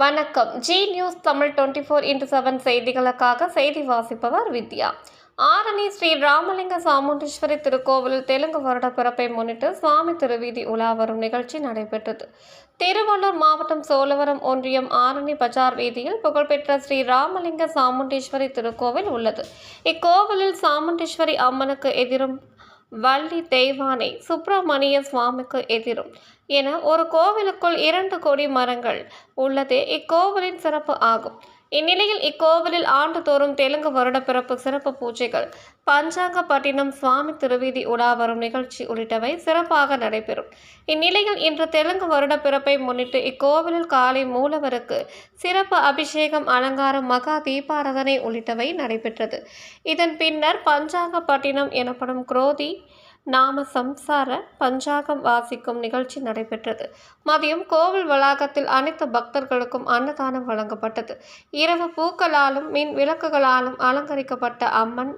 வணக்கம். Zee news Tamil twenty four into seven செய்திகளுக்காக செய்தி வாசிப்பவர் வித்யா. ஆரணி ஸ்ரீ ராமலிங்க சாமுண்டீஸ்வரி திருக்கோவிலில் தெலுங்கு வருட பிறப்பை முன்னிட்டு சுவாமி திருவீதி உலா வரும் நிகழ்ச்சி நடைபெற்றது. திருவள்ளூர் மாவட்டம் சோழவரம் ஒன்றியம் ஆரணி பஜார் வீதியில் புகழ்பெற்ற ஸ்ரீ ராமலிங்க சாமுண்டீஸ்வரி திருக்கோவில் உள்ளது. இக்கோவிலில் சாமுண்டீஸ்வரி அம்மனுக்கு எதிரும் வள்ளி தெய்வானை சுப்பிரமணிய சுவாமிக்கு எதிரும். என ஒரு கோவிலுக்குள் இரண்டு கோடி மரங்கள் உள்ளதே இக்கோவிலின் சிறப்பு ஆகும். இந்நிலையில் இக்கோவிலில் ஆண்டுதோறும் தெலுங்கு வருடப்பிறப்பு சிறப்பு பூஜைகள் பஞ்சாங்கப்பட்டினம் சுவாமி திருவீதி உலா வரும் நிகழ்ச்சி உள்ளிட்டவை சிறப்பாக நடைபெறும். இந்நிலையில் இன்று தெலுங்கு வருடப்பிறப்பை முன்னிட்டு இக்கோவிலில் காலை மூலவருக்கு சிறப்பு அபிஷேகம் அலங்காரம் மகா தீபாராதனை உள்ளிட்டவை நடைபெற்றது. இதன் பின்னர் பஞ்சாங்கப்பட்டினம் எனப்படும் குரோதி நாம சம்சார பஞ்சாகம் வாசிக்கும் நிகழ்ச்சி நடைபெற்றது. மதியம் கோவில் வளாகத்தில் அனைத்து பக்தர்களுக்கும் அன்னதானம் வழங்கப்பட்டது. இரவு பூக்களாலும் மின் விளக்குகளாலும் அலங்கரிக்கப்பட்ட அம்மன்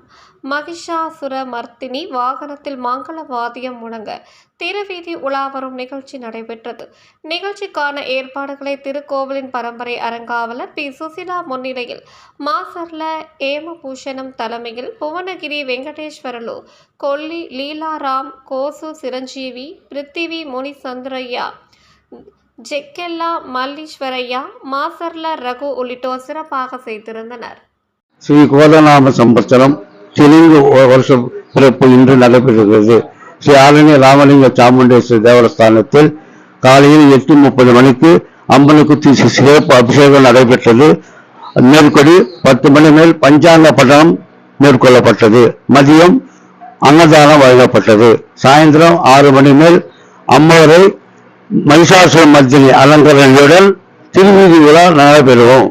மகிஷாசுர மர்த்தினி வாகனத்தில் மங்கள வாதியம் முழங்க திருவீதி உலா வரும் நிகழ்ச்சி நடைபெற்றது. நிகழ்ச்சிக்கான ஏற்பாடுகளை திருக்கோவிலின் பரம்பரை அறங்காவலர் பி. சுசிலா முன்னிலையில் மாசர்ல ஏமபூஷணம் தலைமையில் புவனகிரி வெங்கடேஸ்வரலு கொல்லி லீலாராம் கோசு சிரஞ்சீவி பிருத்திவி முனிசந்திரையா ஜெக்கெல்லா மல்லீஸ்வரையா மாசர்ல ரகு உள்ளிட்டோர் சிறப்பாக செய்திருந்தனர். ஸ்ரீ கோதநாம சம்பத்சரம் தெலுங்கு வருஷம் பிறப்பு இன்று நடைபெறுகிறது. ஸ்ரீ ஆரணி ராமலிங்க சாமுண்டேஸ்வரி தேவஸ்தானத்தில் காலையில் எட்டு முப்பது மணிக்கு அம்மனுக்கு சிறப்பு அபிஷேகம் நடைபெற்றது. மேற்கொடி பத்து மணி மேல் பஞ்சாங்க பட்டணம் மேற்கொள்ளப்பட்டது. மதியம் அன்னதானம் வழங்கப்பட்டது. சாயந்தரம் ஆறு மணி மேல் அம்மவரை மகிஷாசுர மர்தினி அலங்கரங்களுடன் திருவிதி விழா நடைபெறுவோம்